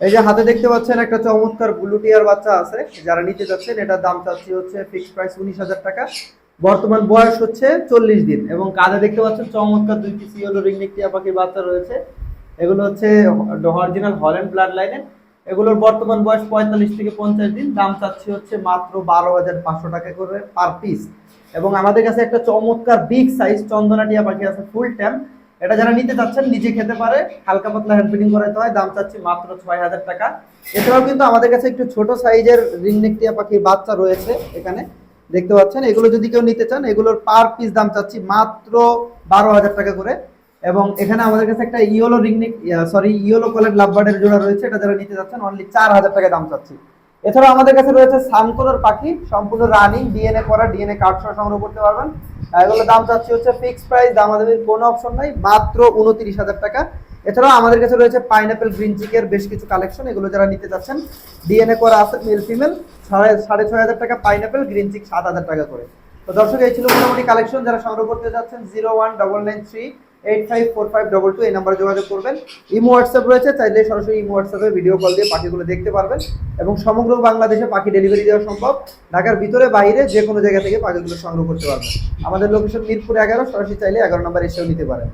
এই যে হাতে দেখতে পাচ্ছেন একটা চমৎকার ব্লু টিয়ার বাচ্চা আছে, যারা নিতে যাচ্ছেন, এটার দাম চাচ্ছি হচ্ছে ফিক্সড প্রাইস উনিশ হাজার টাকা। বর্তমান বয়স হচ্ছে চল্লিশ দিন এবং কাঁধে দেখতে পাচ্ছেন চমৎকার দুই পিসি হলো রিংনিক টিয়া পাখির বাচ্চা রয়েছে। এগুলো হচ্ছে অরিজিনাল হল্যান্ড ব্লাড লাইনের এগুলোর বর্তমান বয়স পঁয়তাল্লিশ থেকে পঞ্চাশ দিন, দাম চাচ্ছি হচ্ছে মাত্র বারো হাজার পাঁচশো টাকা করে পার পিস এবং আমাদের কাছে একটা চমৎকার বিগ সাইজ চন্দনা টিয়া পাখি আছে ফুল ট্যাম এটা যারা নিতে চাচ্ছেন, নিজে খেতে পারে। হালকা পাতলা হ্যান্ড ফিডিং করাতে হয় দাম চাচ্ছি মাত্র ছয় হাজার টাকা। এছাড়াও কিন্তু আমাদের কাছে একটু ছোট সাইজের রিংনেক টিয়া পাখির বাচ্চা রয়েছে এখানে। দেখতে পাচ্ছেন, এগুলো যদি কেউ নিতে চান, এগুলোর পার পিস দাম চাচ্ছি মাত্র বারো হাজার টাকা করে। এবং এখানে আমাদের কাছে একটা yellow ringneck sorry yellow collar লাভবার্ডের জোড়া রয়েছে, এটা যারা নিতে চাচ্ছেন অনলি চার হাজার টাকা দাম চাচ্ছি। এছাড়াও আমাদের কাছে রয়েছে সানকোলোর পাখি, সম্পূর্ণ রানিং ডিএনএ করা ডিএনএ কার্ড সহ সংগ্রহ করতে পারবেন। এগুলোর দাম চাচ্ছি হচ্ছে ফিক্সড প্রাইস দাম আমাদের কোনো অপশন নাই, মাত্র উনত্রিশ হাজার টাকা। এছাড়াও আমাদের কাছে রয়েছে পাইনাপেল গ্রিন চিকের বেশ কিছু কালেকশন এগুলো যারা নিতে চাচ্ছেন ডিএনএ করা আছে মেল ফিমেল সাড়ে সাড়ে ছয় হাজার টাকা পাইনাপেল গ্রিন চিক সাত হাজার টাকা করে। তো দর্শক, এই ছিল মোটামুটি কালেকশন যারা সংগ্রহ করতে যাচ্ছেন zero one double nine three eight five four five double two এই নাম্বারে যোগাযোগ করবেন। ইমো হোয়াটসঅ্যাপ রয়েছে, চাইলে সরাসরি ইমো হোয়াটসঅ্যাপে ভিডিও কল দিয়ে পাখিগুলো দেখতে পারবেন। এবং সমগ্র বাংলাদেশে পাখি ডেলিভারি দেওয়া সম্ভব। ঢাকার ভিতরে, বাইরে যে কোনো জায়গা থেকে পাখিগুলো সংগ্রহ করতে পারবেন। আমাদের লোকেশন মিরপুর এগারো, সরাসরি চাইলে এগারো নাম্বার এসেও নিতে পারেন।